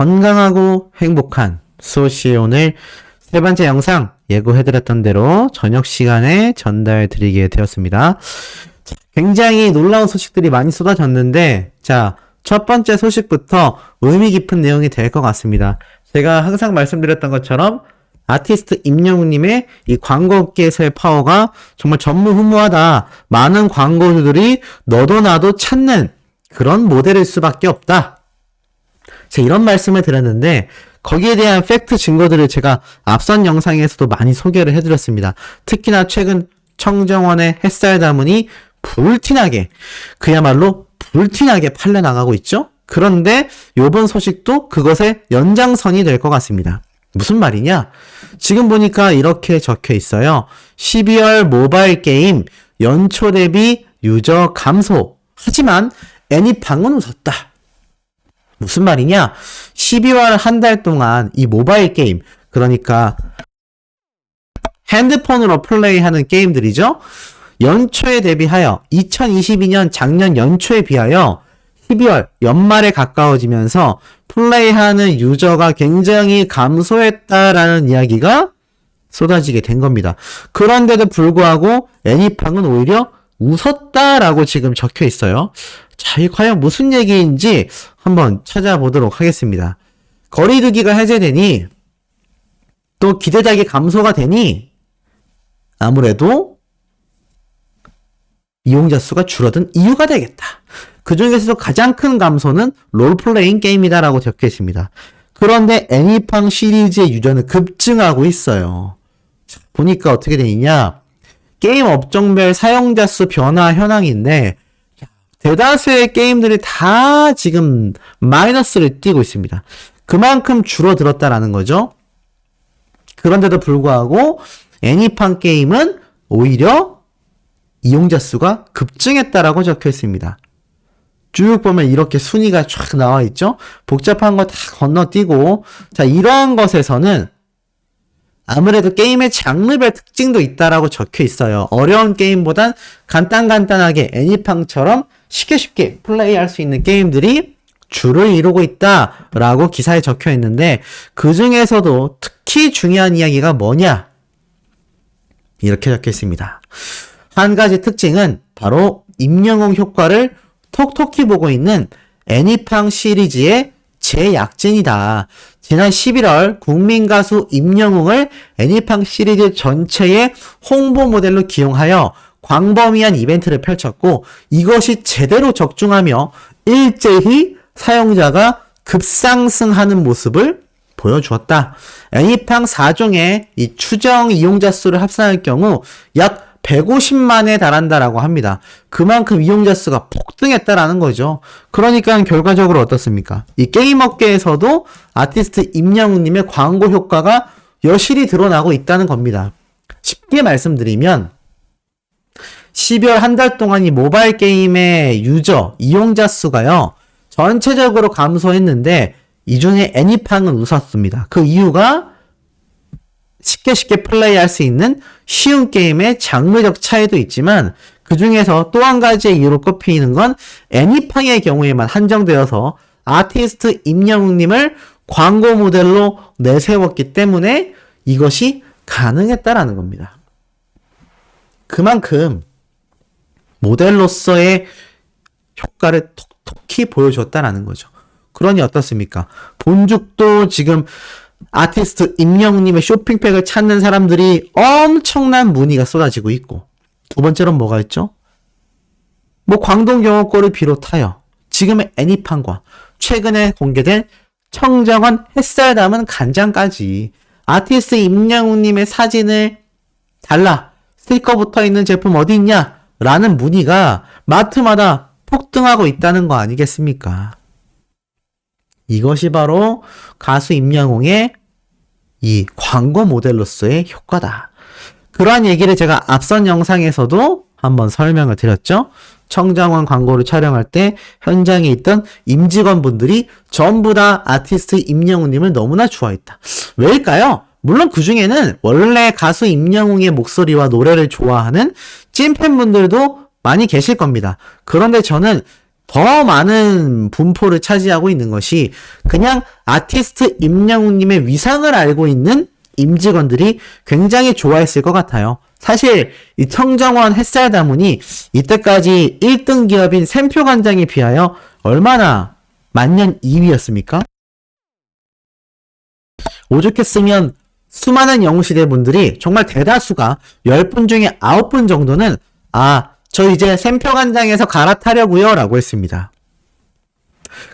건강하고 행복한 수호씨 오늘 세 번째 영상 예고해드렸던 대로 저녁 시간에 전달드리게 되었습니다. 자, 굉장히 놀라운 소식들이 많이 쏟아졌는데, 자, 첫 번째 소식부터 의미 깊은 내용이 될 것 같습니다. 제가 항상 말씀드렸던 것처럼 아티스트 임영웅님의 이 광고업계에서의 파워가 정말 전무후무하다. 많은 광고주들이 너도 나도 찾는 그런 모델일 수밖에 없다. 제가 이런 말씀을 드렸는데 거기에 대한 팩트 증거들을 제가 앞선 영상에서도 많이 소개를 해드렸습니다. 특히나 최근 청정원의 햇살 다문이 불티나게 그야말로 불티나게 팔려나가고 있죠. 그런데 요번 소식도 그것의 연장선이 될 것 같습니다. 무슨 말이냐? 지금 보니까 이렇게 적혀 있어요. 12월 모바일 게임 연초 대비 유저 감소. 하지만 애니팡은 웃었다. 무슨 말이냐? 12월 한 달 동안 이 모바일 게임, 그러니까 핸드폰으로 플레이하는 게임들이죠? 연초에 대비하여 2022년 작년 연초에 비하여 12월 연말에 가까워지면서 플레이하는 유저가 굉장히 감소했다라는 이야기가 쏟아지게 된 겁니다. 그런데도 불구하고 애니팡은 오히려 웃었다라고 지금 적혀 있어요. 자, 이 과연 무슨 얘기인지 한번 찾아보도록 하겠습니다. 거리두기가 해제되니 또 기대작이 감소가 되니 아무래도 이용자 수가 줄어든 이유가 되겠다. 그 중에서도 가장 큰 감소는 롤플레잉 게임이다라고 적혀 있습니다. 그런데 애니팡 시리즈의 유저는 급증하고 있어요. 자, 보니까 어떻게 되느냐? 게임 업종별 사용자 수 변화 현황인데 대다수의 게임들이 다 지금 마이너스를 띄고 있습니다. 그만큼 줄어들었다라는 거죠. 그런데도 불구하고 애니팡 게임은 오히려 이용자 수가 급증했다라고 적혀 있습니다. 쭉 보면 이렇게 순위가 쫙 나와 있죠? 복잡한 거 다 건너뛰고, 자, 이러한 것에서는 아무래도 게임의 장르별 특징도 있다라고 적혀 있어요. 어려운 게임보단 간단간단하게 애니팡처럼 쉽게 쉽게 플레이할 수 있는 게임들이 주를 이루고 있다라고 기사에 적혀 있는데 그 중에서도 특히 중요한 이야기가 뭐냐? 이렇게 적혀 있습니다. 한 가지 특징은 바로 임영웅 효과를 톡톡히 보고 있는 애니팡 시리즈의 제약진이다. 지난 11월 국민 가수 임영웅을 애니팡 시리즈 전체의 홍보 모델로 기용하여 광범위한 이벤트를 펼쳤고 이것이 제대로 적중하며 일제히 사용자가 급상승하는 모습을 보여주었다. 애니팡 4종의 이 추정 이용자 수를 합산할 경우 약 150만에 달한다라고 합니다. 그만큼 이용자 수가 폭등했다라는 거죠. 그러니까 결과적으로 어떻습니까? 이 게임 업계에서도 아티스트 임영웅님의 광고 효과가 여실히 드러나고 있다는 겁니다. 쉽게 말씀드리면 12월 한 달 동안 이 모바일 게임의 유저, 이용자 수가요, 전체적으로 감소했는데, 이 중에 애니팡은 웃었습니다. 그 이유가 쉽게 쉽게 플레이할 수 있는 쉬운 게임의 장르적 차이도 있지만, 그 중에서 또 한 가지의 이유로 꼽히는 건 애니팡의 경우에만 한정되어서 아티스트 임영웅님을 광고 모델로 내세웠기 때문에 이것이 가능했다라는 겁니다. 그만큼 모델로서의 효과를 톡톡히 보여줬다라는 거죠. 그러니 어떻습니까? 본죽도 지금 아티스트 임영웅님의 쇼핑백을 찾는 사람들이 엄청난 문의가 쏟아지고 있고 두 번째로는 뭐가 있죠? 뭐 광동 경호골을 비롯하여 지금의 애니팡과 최근에 공개된 청정원 햇살 담은 간장까지 아티스트 임영웅님의 사진을 달라 스티커 붙어 있는 제품 어디 있냐? 라는 문의가 마트마다 폭등하고 있다는 거 아니겠습니까? 이것이 바로 가수 임영웅의 이 광고 모델로서의 효과다. 그러한 얘기를 제가 앞선 영상에서도 한번 설명을 드렸죠. 청정원 광고를 촬영할 때 현장에 있던 임직원분들이 전부 다 아티스트 임영웅님을 너무나 좋아했다. 왜일까요? 물론 그 중에는 원래 가수 임영웅의 목소리와 노래를 좋아하는 찐팬분들도 많이 계실 겁니다. 그런데 저는 더 많은 분포를 차지하고 있는 것이 그냥 아티스트 임영웅님의 위상을 알고 있는 임직원들이 굉장히 좋아했을 것 같아요. 사실 이 청정원 햇살 다문이 이때까지 1등 기업인 샘표 관장에 비하여 얼마나 만년 2위였습니까? 오죽했으면 수많은 영웅시대 분들이 정말 대다수가 10분 중에 9분 정도는 아, 저 이제 샘표 관장에서 갈아타려고요 라고 했습니다.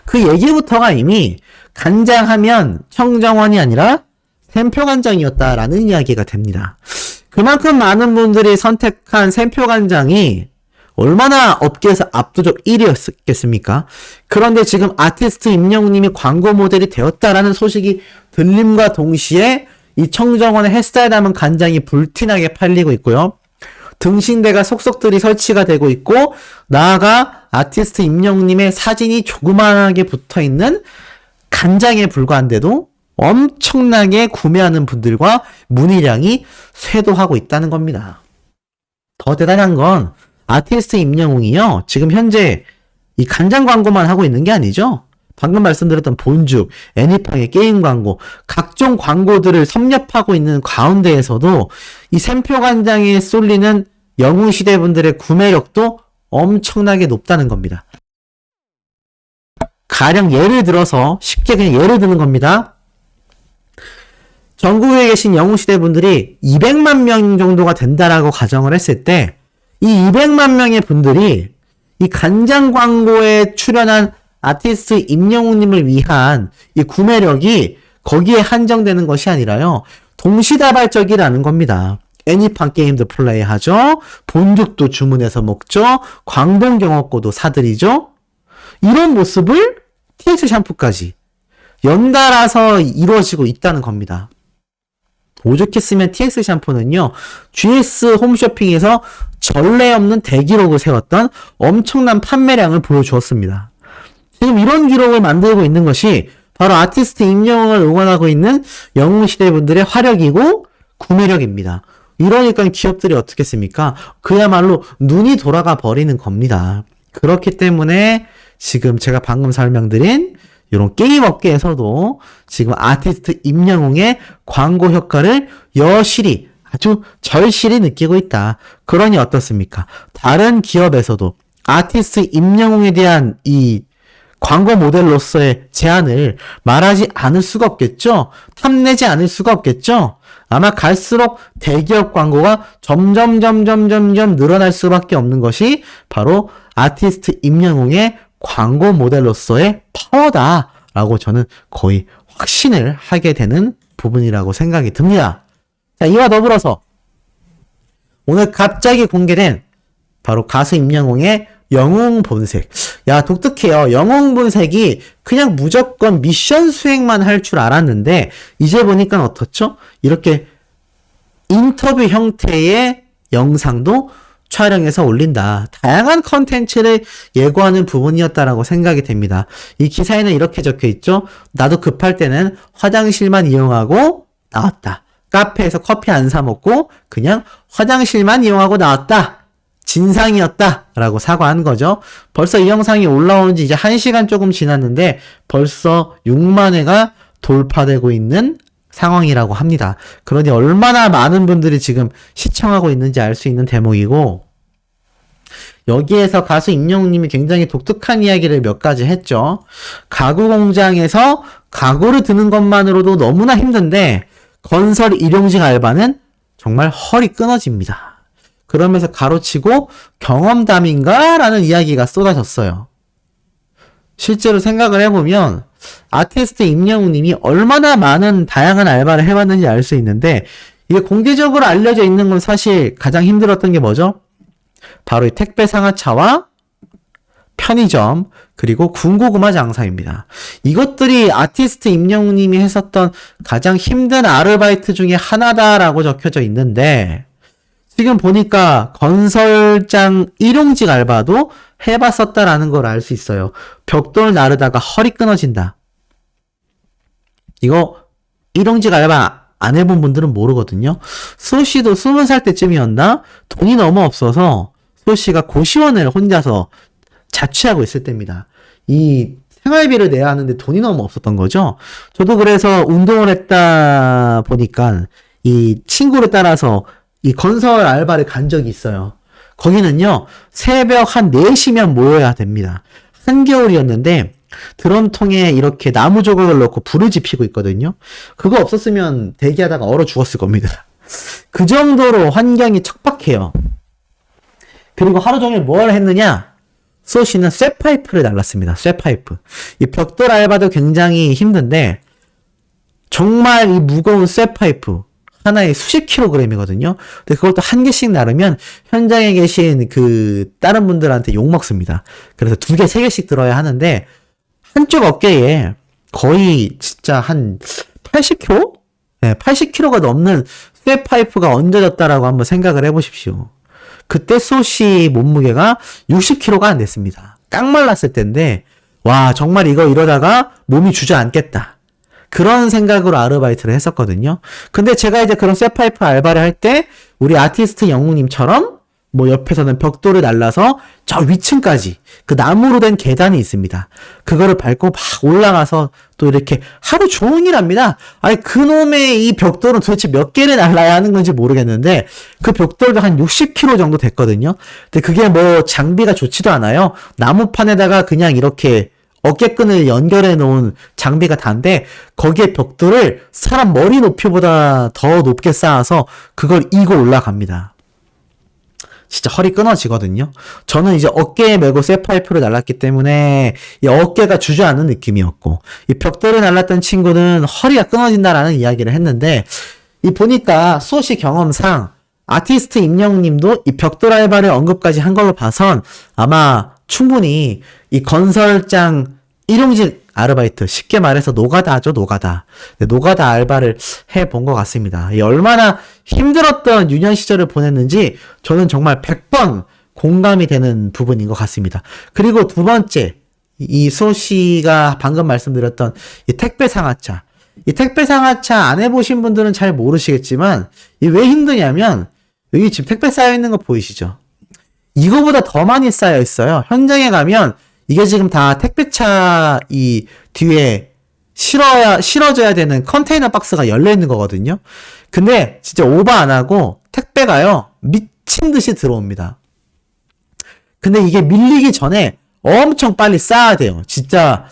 그 얘기부터가 이미 간장하면 청정원이 아니라 샘표 관장이었다라는 이야기가 됩니다. 그만큼 많은 분들이 선택한 샘표 관장이 얼마나 업계에서 압도적 1위였겠습니까? 그런데 지금 아티스트 임영웅님이 광고 모델이 되었다라는 소식이 들림과 동시에 이 청정원의 햇살 담은 간장이 불티나게 팔리고 있고요. 등신대가 속속들이 설치가 되고 있고 나아가 아티스트 임영웅님의 사진이 조그만하게 붙어 있는 간장에 불과한데도 엄청나게 구매하는 분들과 문의량이 쇄도하고 있다는 겁니다. 더 대단한 건 아티스트 임영웅이요. 지금 현재 이 간장 광고만 하고 있는 게 아니죠. 방금 말씀드렸던 본죽, 애니팡의 게임 광고, 각종 광고들을 섭렵하고 있는 가운데에서도 이 샘표 간장에 쏠리는 영웅 시대 분들의 구매력도 엄청나게 높다는 겁니다. 가령 예를 들어서 쉽게 그냥 예를 드는 겁니다. 전국에 계신 영웅시대 분들이 200만 명 정도가 된다라고 가정을 했을 때, 이 200만 명의 분들이 이 간장 광고에 출연한 아티스트 임영웅님을 위한 이 구매력이 거기에 한정되는 것이 아니라요, 동시다발적이라는 겁니다. 애니팡 게임도 플레이하죠, 본죽도 주문해서 먹죠, 광동 경업고도 사들이죠, 이런 모습을 TX 샴푸까지 연달아서 이루어지고 있다는 겁니다. 오죽했으면 TX 샴푸는요, GS 홈쇼핑에서 전례 없는 대기록을 세웠던 엄청난 판매량을 보여주었습니다. 지금 이런 기록을 만들고 있는 것이 바로 아티스트 임영웅을 응원하고 있는 영웅시대 분들의 화력이고 구매력입니다. 이러니까 기업들이 어떻겠습니까? 그야말로 눈이 돌아가 버리는 겁니다. 그렇기 때문에 지금 제가 방금 설명드린 이런 게임 업계에서도 지금 아티스트 임영웅의 광고 효과를 여실히 아주 절실히 느끼고 있다. 그러니 어떻습니까? 다른 기업에서도 아티스트 임영웅에 대한 이 광고 모델로서의 제안을 말하지 않을 수가 없겠죠? 탐내지 않을 수가 없겠죠? 아마 갈수록 대기업 광고가 점점 점점 점점 늘어날 수밖에 없는 것이 바로 아티스트 임영웅의 광고 모델로서의 파워다라고 저는 거의 확신을 하게 되는 부분이라고 생각이 듭니다. 자, 이와 더불어서 오늘 갑자기 공개된 바로 가수 임영웅의 영웅 본색. 야, 독특해요. 영웅 본색이 그냥 무조건 미션 수행만 할 줄 알았는데, 이제 보니까 어떻죠? 이렇게 인터뷰 형태의 영상도 촬영해서 올린다. 다양한 컨텐츠를 예고하는 부분이었다라고 생각이 됩니다. 이 기사에는 이렇게 적혀 있죠. 나도 급할 때는 화장실만 이용하고 나왔다. 카페에서 커피 안 사 먹고 그냥 화장실만 이용하고 나왔다. 진상이었다. 라고 사과한 거죠. 벌써 이 영상이 올라온 지 이제 1시간 조금 지났는데 벌써 6만 회가 돌파되고 있는 상황이라고 합니다. 그러니 얼마나 많은 분들이 지금 시청하고 있는지 알 수 있는 대목이고, 여기에서 가수 임영웅님이 굉장히 독특한 이야기를 몇 가지 했죠. 가구 공장에서 가구를 드는 것만으로도 너무나 힘든데, 건설 일용직 알바는 정말 허리 끊어집니다. 그러면서 가로치고 경험담인가? 라는 이야기가 쏟아졌어요. 실제로 생각을 해보면, 아티스트 임영웅님이 얼마나 많은 다양한 알바를 해봤는지 알 수 있는데 이게 공개적으로 알려져 있는 건 사실 가장 힘들었던 게 뭐죠? 바로 이 택배 상하차와 편의점 그리고 군고구마 장사입니다. 이것들이 아티스트 임영웅님이 했었던 가장 힘든 아르바이트 중에 하나다라고 적혀져 있는데 지금 보니까 건설장 일용직 알바도 해봤었다라는 걸 알 수 있어요. 벽돌 나르다가 허리 끊어진다. 이거 일용직 알바 안 해본 분들은 모르거든요. 수호씨도 스무 살 때쯤이었나? 돈이 너무 없어서 수호씨가 고시원을 혼자서 자취하고 있을 때입니다. 이 생활비를 내야 하는데 돈이 너무 없었던 거죠. 저도 그래서 운동을 했다 보니까 이 친구를 따라서 이 건설 알바를 간 적이 있어요. 거기는요, 새벽 한 4시면 모여야 됩니다. 한겨울이었는데, 드럼통에 이렇게 나무 조각을 넣고 불을 지피고 있거든요. 그거 없었으면 대기하다가 얼어 죽었을 겁니다. 그 정도로 환경이 척박해요. 그리고 하루 종일 뭘 했느냐? 소시는 쇠파이프를 날랐습니다. 쇠파이프. 이 벽돌 알바도 굉장히 힘든데, 정말 이 무거운 쇠파이프, 하나에 수십 킬로그램이거든요. 근데 또한 개씩 나르면 현장에 계신 그 다른 분들한테 욕 먹습니다. 그래서 두 개, 세 개씩 들어야 하는데 한쪽 어깨에 거의 진짜 한 80kg? 네, 80kg가 넘는 쇠 파이프가 얹어졌다라고 한번 생각을 해보십시오. 그때 소시 몸무게가 60kg가 안 됐습니다. 깡 말랐을 때인데 와 정말 이거 이러다가 몸이 주저앉겠다. 그런 생각으로 아르바이트를 했었거든요. 근데 제가 이제 그런 쇠파이프 알바를 할 때 우리 아티스트 영웅님처럼 뭐 옆에서는 벽돌을 날라서 저 위층까지 그 나무로 된 계단이 있습니다. 그거를 밟고 막 올라가서 또 이렇게 하루 종일 합니다. 아니 그놈의 이 벽돌은 도대체 몇 개를 날라야 하는 건지 모르겠는데 그 벽돌도 한 60kg 정도 됐거든요. 근데 그게 뭐 장비가 좋지도 않아요. 나무판에다가 그냥 이렇게 어깨끈을 연결해 놓은 장비가 단데 거기에 벽돌을 사람 머리 높이보다 더 높게 쌓아서 그걸 이고 올라갑니다. 진짜 허리 끊어지거든요. 저는 이제 어깨에 메고 쇠파이프를 날랐기 때문에 이 어깨가 주저앉는 느낌이었고 이 벽돌을 날랐던 친구는 허리가 끊어진다라는 이야기를 했는데 이 보니까 수시 경험상 아티스트 임영님도 이 벽돌 알바를 언급까지 한 걸로 봐선 아마 충분히 이 건설장 일용직 아르바이트 쉽게 말해서 노가다죠 노가다. 네, 노가다 알바를 해 본 것 같습니다. 이 얼마나 힘들었던 유년 시절을 보냈는지 저는 정말 100번 공감이 되는 부분인 것 같습니다. 그리고 두 번째 이 소 씨가 방금 말씀드렸던 이 택배 상하차. 이 택배 상하차 안 해보신 분들은 잘 모르시겠지만 이 왜 힘드냐면 여기 지금 택배 쌓여 있는 거 보이시죠? 이거보다 더 많이 쌓여 있어요. 현장에 가면 이게 지금 다 택배차 이 뒤에 실어야, 실어줘야 되는 컨테이너 박스가 열려있는 거거든요. 근데 진짜 오버 안 하고 택배가요, 미친 듯이 들어옵니다. 근데 이게 밀리기 전에 엄청 빨리 쌓아야 돼요. 진짜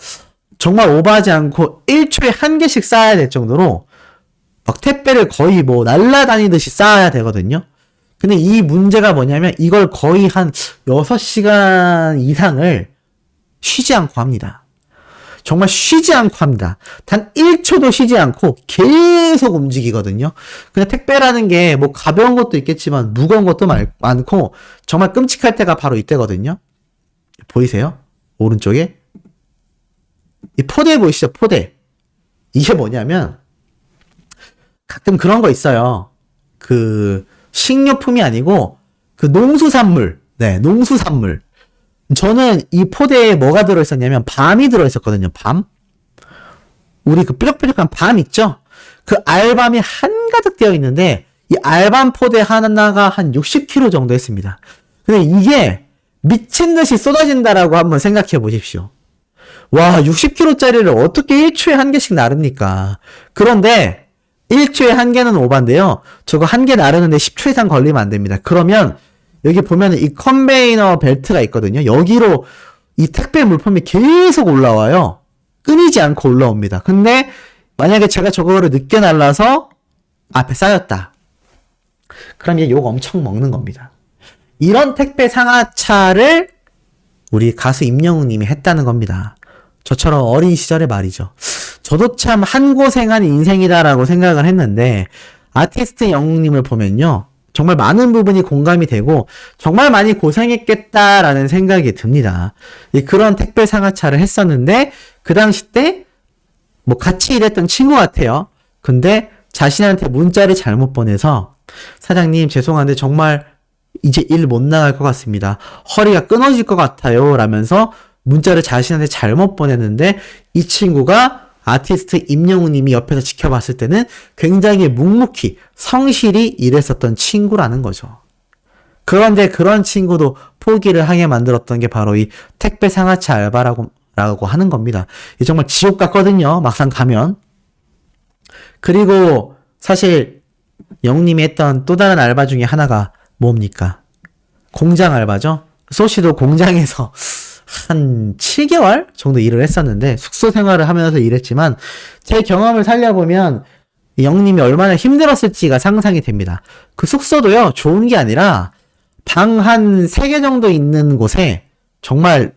정말 오버하지 않고 1초에 한 개씩 쌓아야 될 정도로 막 택배를 거의 뭐 날라다니듯이 쌓아야 되거든요. 근데 이 문제가 뭐냐면 이걸 거의 한 6시간 이상을 쉬지 않고 합니다. 정말 쉬지 않고 합니다. 단 1초도 쉬지 않고 계속 움직이거든요. 근데 택배라는 게 뭐 가벼운 것도 있겠지만 무거운 것도 많고 정말 끔찍할 때가 바로 이때거든요. 보이세요? 오른쪽에? 이 포대 보이시죠? 포대. 이게 뭐냐면 가끔 그런 거 있어요. 그 식료품이 아니고 그 농수산물. 네, 농수산물. 저는 이 포대에 뭐가 들어있었냐면 밤이 들어있었거든요. 밤. 우리 그 뾰족뾰족한 밤 있죠? 그 알밤이 한가득 되어 있는데 이 알밤 포대 하나가 한 60kg 정도 했습니다. 근데 이게 미친 듯이 쏟아진다라고 한번 생각해 보십시오. 와, 60kg짜리를 어떻게 1초에 한 개씩 나릅니까? 그런데 1초에 한 개는 오반데요. 저거 한 개 나르는데 10초 이상 걸리면 안 됩니다. 그러면 여기 보면은 이 컨베이너 벨트가 있거든요. 여기로 이 택배 물품이 계속 올라와요. 끊이지 않고 올라옵니다. 근데 만약에 제가 저거를 늦게 날라서 앞에 쌓였다. 그럼 얘 욕 엄청 먹는 겁니다. 이런 택배 상하차를 우리 가수 임영웅 님이 했다는 겁니다. 저처럼 어린 시절의 말이죠. 저도 참 한 고생한 인생이다라고 생각을 했는데 아티스트 영웅님을 보면요. 정말 많은 부분이 공감이 되고 정말 많이 고생했겠다라는 생각이 듭니다. 그런 택배 상하차를 했었는데 그 당시 때 뭐 같이 일했던 친구 같아요. 근데 자신한테 문자를 잘못 보내서 사장님 죄송한데 정말 이제 일 못 나갈 것 같습니다. 허리가 끊어질 것 같아요. 라면서 문자를 자신한테 잘못 보냈는데 이 친구가 아티스트 임영웅 님이 옆에서 지켜봤을 때는 굉장히 묵묵히 성실히 일했었던 친구라는 거죠. 그런데 그런 친구도 포기를 하게 만들었던 게 바로 이 택배 상하차 알바라고 라고 하는 겁니다. 이 정말 지옥 같거든요. 막상 가면. 그리고 사실 영님이 했던 또 다른 알바 중에 하나가 뭡니까? 공장 알바죠. 소시도 공장에서 한 7개월 정도 일을 했었는데 숙소 생활을 하면서 일했지만 제 경험을 살려보면 영님이 얼마나 힘들었을지가 상상이 됩니다. 그 숙소도요, 좋은 게 아니라 방 한 3개 정도 있는 곳에 정말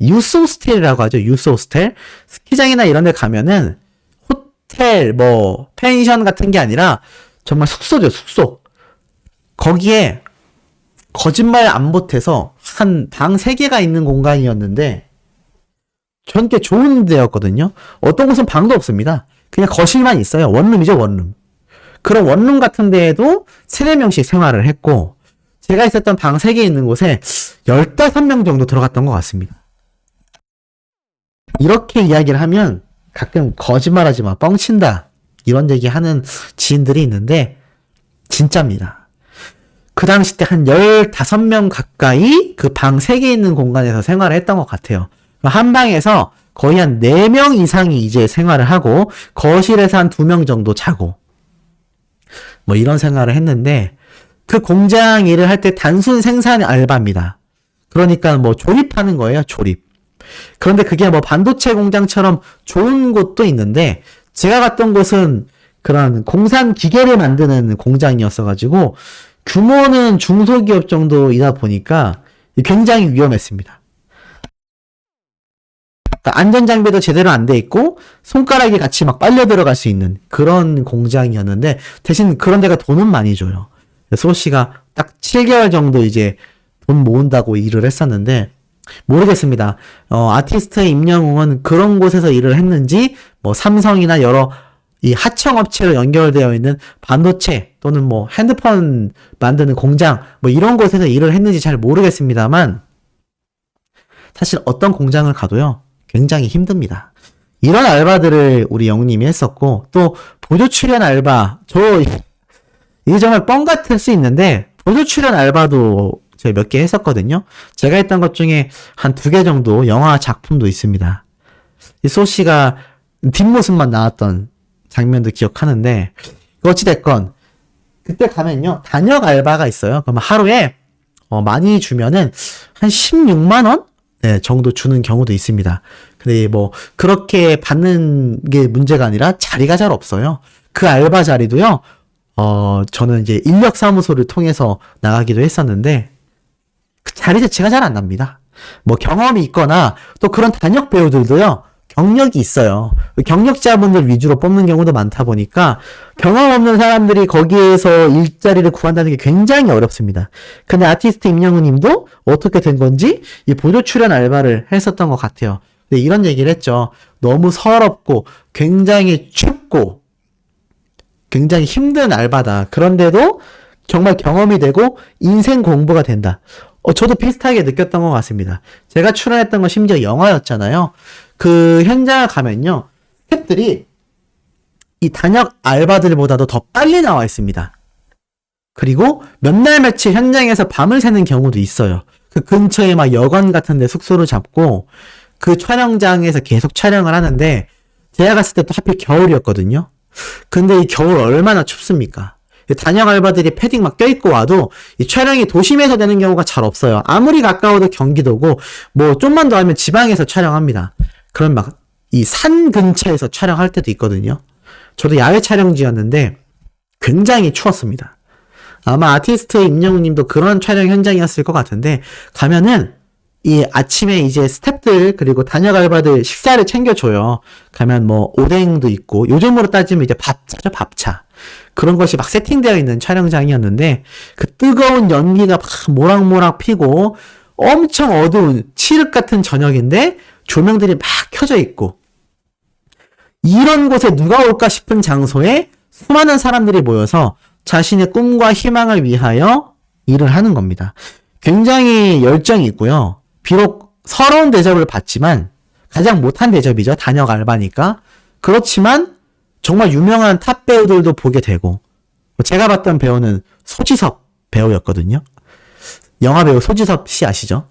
유스 호스텔이라고 하죠. 유스 호스텔. 스키장이나 이런 데 가면은 호텔, 뭐, 펜션 같은 게 아니라 정말 숙소죠, 숙소. 거기에 거짓말 안 보태서 한 방 3개가 있는 공간이었는데 전 꽤 좋은 데였거든요. 어떤 곳은 방도 없습니다. 그냥 거실만 있어요. 원룸이죠, 원룸. 그런 원룸 같은 데에도 3, 4명씩 생활을 했고 제가 있었던 방 3개 있는 곳에 15명 정도 들어갔던 것 같습니다. 이렇게 이야기를 하면 가끔 거짓말하지 마, 뻥친다. 이런 얘기 하는 지인들이 있는데, 진짜입니다. 그 당시 때 한 15명 가까이 그 방 3개 있는 공간에서 생활을 했던 것 같아요. 한 방에서 거의 한 4명 이상이 이제 생활을 하고, 거실에서 한 2명 정도 자고, 뭐 이런 생활을 했는데, 그 공장 일을 할 때 단순 생산 알바입니다. 그러니까 뭐 조립하는 거예요, 조립. 그런데 그게 뭐 반도체 공장처럼 좋은 곳도 있는데 제가 갔던 곳은 그런 공산 기계를 만드는 공장이었어가지고 규모는 중소기업 정도이다 보니까 굉장히 위험했습니다. 그러니까 안전장비도 제대로 안 돼 있고 손가락이 같이 막 빨려 들어갈 수 있는 그런 공장이었는데 대신 그런 데가 돈은 많이 줘요. 소 씨가 딱 7개월 정도 이제 돈 모은다고 일을 했었는데 모르겠습니다. 어, 아티스트의 임영웅은 그런 곳에서 일을 했는지, 뭐, 삼성이나 여러 이 하청 업체로 연결되어 있는 반도체 또는 뭐 핸드폰 만드는 공장, 뭐 이런 곳에서 일을 했는지 잘 모르겠습니다만, 사실 어떤 공장을 가도요, 굉장히 힘듭니다. 이런 알바들을 우리 영님이 했었고, 또, 보조 출연 알바, 저, 이게 정말 뻥 같을 수 있는데, 보조 출연 알바도 제가 몇 개 했었거든요. 제가 했던 것 중에 한 두 개 정도 영화 작품도 있습니다. 이 소씨가 뒷모습만 나왔던 장면도 기억하는데, 어찌됐건, 그때 가면요, 단역 알바가 있어요. 그러면 하루에, 어, 많이 주면은, 한 16만 원? 네, 정도 주는 경우도 있습니다. 근데 뭐, 그렇게 받는 게 문제가 아니라 자리가 잘 없어요. 그 알바 자리도요, 어, 저는 이제 인력 사무소를 통해서 나가기도 했었는데, 그 자리 자체가 잘 안 납니다. 뭐 경험이 있거나 또 그런 단역 배우들도요. 경력이 있어요. 경력자분들 위주로 뽑는 경우도 많다 보니까 경험 없는 사람들이 거기에서 일자리를 구한다는 게 굉장히 어렵습니다. 근데 아티스트 임영우 님도 어떻게 된 건지 이 보조 출연 알바를 했었던 것 같아요. 근데 이런 얘기를 했죠. 너무 서럽고 굉장히 춥고 굉장히 힘든 알바다. 그런데도 정말 경험이 되고 인생 공부가 된다. 어, 저도 비슷하게 느꼈던 것 같습니다. 제가 출연했던 건 심지어 영화였잖아요. 그 현장을 가면요. 스탭들이 이 단역 알바들보다도 더 빨리 나와 있습니다. 그리고 몇 날 며칠 현장에서 밤을 새는 경우도 있어요. 그 근처에 막 여관 같은 데 숙소를 잡고 그 촬영장에서 계속 촬영을 하는데 제가 갔을 때 또 하필 겨울이었거든요. 근데 이 겨울 얼마나 춥습니까? 단역 알바들이 패딩 막 껴입고 와도 이 촬영이 도심에서 되는 경우가 잘 없어요. 아무리 가까워도 경기도고 뭐 좀만 더 하면 지방에서 촬영합니다. 그럼 막이 산 근처에서 촬영할 때도 있거든요. 저도 야외 촬영지였는데 굉장히 추웠습니다. 아마 아티스트 임영웅 님도 그런 촬영 현장이었을 것 같은데 가면은 이 아침에 이제 스탭들 그리고 단역 알바들 식사를 챙겨줘요. 가면 뭐 오뎅도 있고 요즘으로 따지면 이제 밥차죠 밥차. 그런 것이 막 세팅되어 있는 촬영장이었는데 그 뜨거운 연기가 막 모락모락 피고 엄청 어두운 칠흑 같은 저녁인데 조명들이 막 켜져 있고 이런 곳에 누가 올까 싶은 장소에 수많은 사람들이 모여서 자신의 꿈과 희망을 위하여 일을 하는 겁니다. 굉장히 열정이 있고요. 비록 서러운 대접을 받지만 가장 못한 대접이죠. 단역 알바니까. 그렇지만 정말 유명한 탑 배우들도 보게 되고 제가 봤던 배우는 소지섭 배우였거든요. 영화 배우 소지섭 씨 아시죠?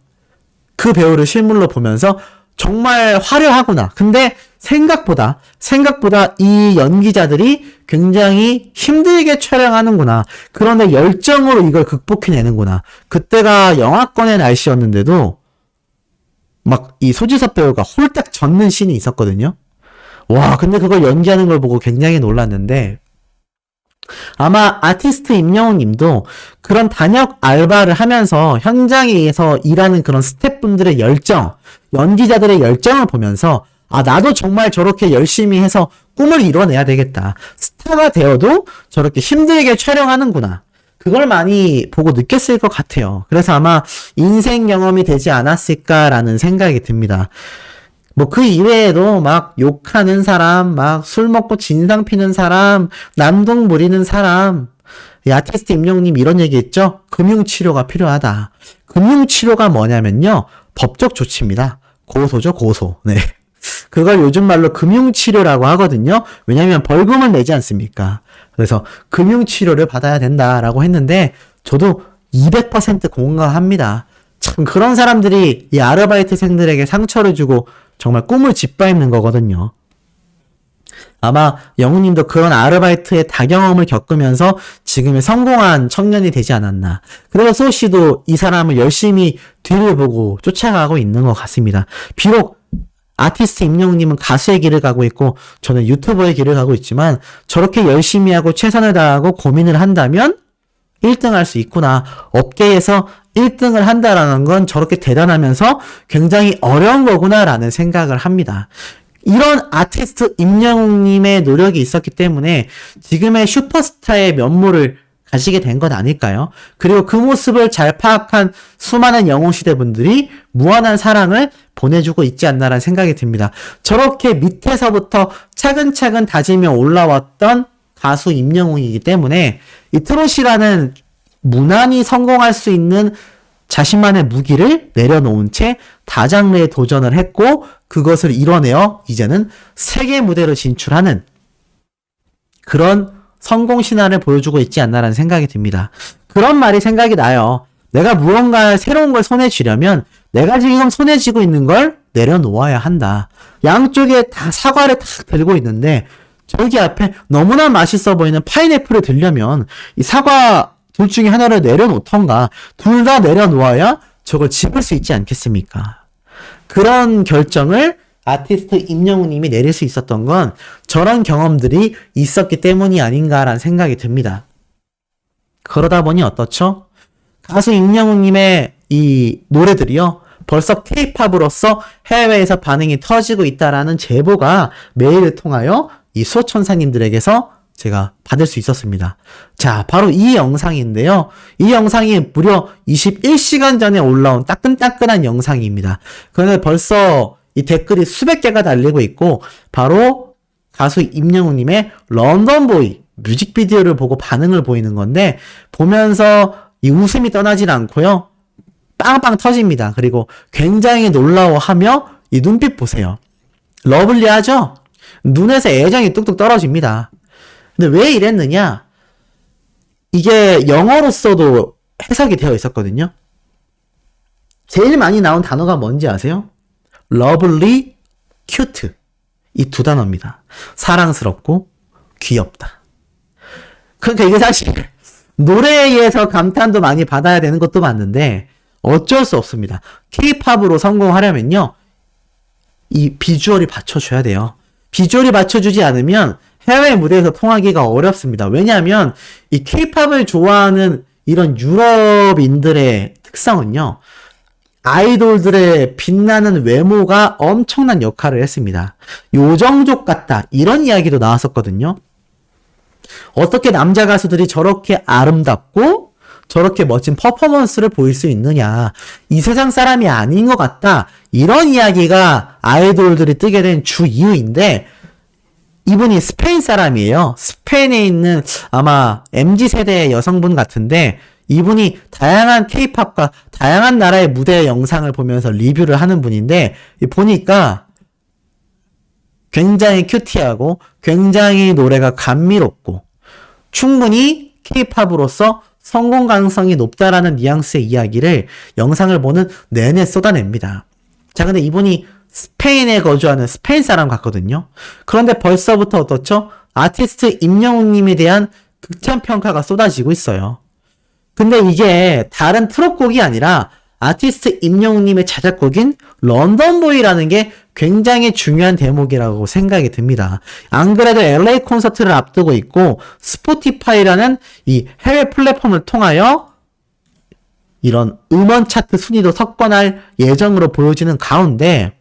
그 배우를 실물로 보면서 정말 화려하구나. 근데 생각보다, 생각보다 이 연기자들이 굉장히 힘들게 촬영하는구나. 그런데 열정으로 이걸 극복해내는구나. 그때가 영화권의 날씨였는데도 막 이 소지섭 배우가 홀딱 젖는 씬이 있었거든요. 와, 근데 그걸 연기하는 걸 보고 굉장히 놀랐는데, 아마 아티스트 임영웅 님도 그런 단역 알바를 하면서 현장에서 일하는 그런 스태프분들의 열정, 연기자들의 열정을 보면서 아, 나도 정말 저렇게 열심히 해서 꿈을 이뤄내야 되겠다. 스타가 되어도 저렇게 힘들게 촬영하는구나. 그걸 많이 보고 느꼈을 것 같아요. 그래서 아마 인생 경험이 되지 않았을까라는 생각이 듭니다. 뭐 그 이외에도 막 욕하는 사람, 막 술 먹고 진상 피는 사람, 남동 부리는 사람, 이 아티스트 임영님 이런 얘기 했죠? 금융치료가 필요하다. 금융치료가 뭐냐면요. 법적 조치입니다. 고소죠, 고소. 네. 그걸 요즘 말로 금융치료라고 하거든요. 왜냐면 벌금을 내지 않습니까? 그래서 금융치료를 받아야 된다라고 했는데, 저도 200% 공감합니다. 참 그런 사람들이 이 아르바이트생들에게 상처를 주고 정말 꿈을 짓밟는 거거든요. 아마 영우님도 그런 아르바이트의 다경험을 겪으면서 지금의 성공한 청년이 되지 않았나. 그래서 소씨도 이 사람을 열심히 뒤를 보고 쫓아가고 있는 것 같습니다. 비록 아티스트 임영웅님은 가수의 길을 가고 있고 저는 유튜버의 길을 가고 있지만 저렇게 열심히 하고 최선을 다하고 고민을 한다면 1등 할 수 있구나. 업계에서 1등을 한다라는 건 저렇게 대단하면서 굉장히 어려운 거구나라는 생각을 합니다. 이런 아티스트 임영웅님의 노력이 있었기 때문에 지금의 슈퍼스타의 면모를 가지게 된 것 아닐까요? 그리고 그 모습을 잘 파악한 수많은 영웅시대 분들이 무한한 사랑을 보내주고 있지 않나라는 생각이 듭니다. 저렇게 밑에서부터 차근차근 다지며 올라왔던 가수 임영웅이기 때문에 이 트롯이라는 무난히 성공할 수 있는 자신만의 무기를 내려놓은 채 다장르에 도전을 했고 그것을 이뤄내어 이제는 세계 무대로 진출하는 그런 성공 신화를 보여주고 있지 않나라는 생각이 듭니다. 그런 말이 생각이 나요. 내가 무언가 새로운 걸 손에 쥐려면 내가 지금 손에 쥐고 있는 걸 내려놓아야 한다. 양쪽에 다 사과를 탁 들고 있는데 저기 앞에 너무나 맛있어 보이는 파인애플을 들려면 이 사과 둘 중에 하나를 내려놓던가 둘 다 내려놓아야 저걸 집을 수 있지 않겠습니까? 그런 결정을 아티스트 임영웅님이 내릴 수 있었던 건 저런 경험들이 있었기 때문이 아닌가라는 생각이 듭니다. 그러다 보니 어떻죠? 가수 임영웅님의 이 노래들이요. 벌써 케이팝으로서 해외에서 반응이 터지고 있다라는 제보가 메일을 통하여 이 수호천사님들에게서 제가 받을 수 있었습니다. 자, 바로 이 영상인데요. 이 영상이 무려 21시간 전에 올라온 따끈따끈한 영상입니다. 그런데 벌써 이 댓글이 수백 개가 달리고 있고, 바로 가수 임영웅님의 런던보이 뮤직비디오를 보고 반응을 보이는 건데, 보면서 이 웃음이 떠나질 않고요. 빵빵 터집니다. 그리고 굉장히 놀라워하며 이 눈빛 보세요. 러블리하죠? 눈에서 애정이 뚝뚝 떨어집니다. 근데 왜 이랬느냐? 이게 영어로서도 해석이 되어 있었거든요. 제일 많이 나온 단어가 뭔지 아세요? lovely, cute. 이 두 단어입니다. 사랑스럽고 귀엽다. 그러니까 이게 사실 노래에 의해서 감탄도 많이 받아야 되는 것도 맞는데 어쩔 수 없습니다. K-팝으로 성공하려면요. 이 비주얼이 받쳐줘야 돼요. 비주얼이 받쳐주지 않으면 해외 무대에서 통하기가 어렵습니다. 왜냐하면 이 케이팝을 좋아하는 이런 유럽인들의 특성은요. 아이돌들의 빛나는 외모가 엄청난 역할을 했습니다. 요정족 같다. 이런 이야기도 나왔었거든요. 어떻게 남자 가수들이 저렇게 아름답고 저렇게 멋진 퍼포먼스를 보일 수 있느냐. 이 세상 사람이 아닌 것 같다. 이런 이야기가 아이돌들이 뜨게 된 주 이유인데, 이분이 스페인 사람이에요. 스페인에 있는 아마 MZ 세대의 여성분 같은데, 이분이 다양한 케이팝과 다양한 나라의 무대 영상을 보면서 리뷰를 하는 분인데, 보니까 굉장히 큐티하고, 굉장히 노래가 감미롭고, 충분히 케이팝으로서 성공 가능성이 높다라는 뉘앙스의 이야기를 영상을 보는 내내 쏟아냅니다. 자, 근데 이분이 스페인에 거주하는 스페인 사람 같거든요. 그런데 벌써부터 어떻죠? 아티스트 임영웅님에 대한 극찬 평가가 쏟아지고 있어요. 근데 이게 다른 트롯곡이 아니라 아티스트 임영웅님의 자작곡인 런던보이라는 게 굉장히 중요한 대목이라고 생각이 듭니다. 안 그래도 LA 콘서트를 앞두고 있고 스포티파이라는 이 해외 플랫폼을 통하여 이런 음원 차트 순위도 석권할 예정으로 보여지는 가운데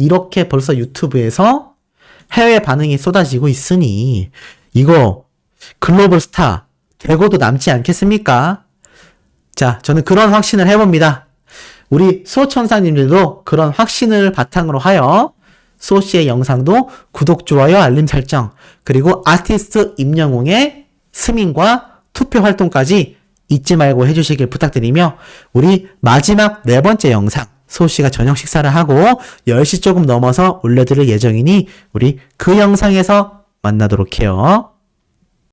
이렇게 벌써 유튜브에서 해외 반응이 쏟아지고 있으니 이거 글로벌 스타 되고도 남지 않겠습니까? 자, 저는 그런 확신을 해봅니다. 우리 수호천사님들도 그런 확신을 바탕으로 하여 수호씨의 영상도 구독, 좋아요, 알림 설정, 그리고 아티스트 임영웅의 스밍과 투표 활동까지 잊지 말고 해주시길 부탁드리며, 우리 마지막 네 번째 영상, 수호씨가 저녁 식사를 하고 10시 조금 넘어서 올려드릴 예정이니, 우리 그 영상에서 만나도록 해요.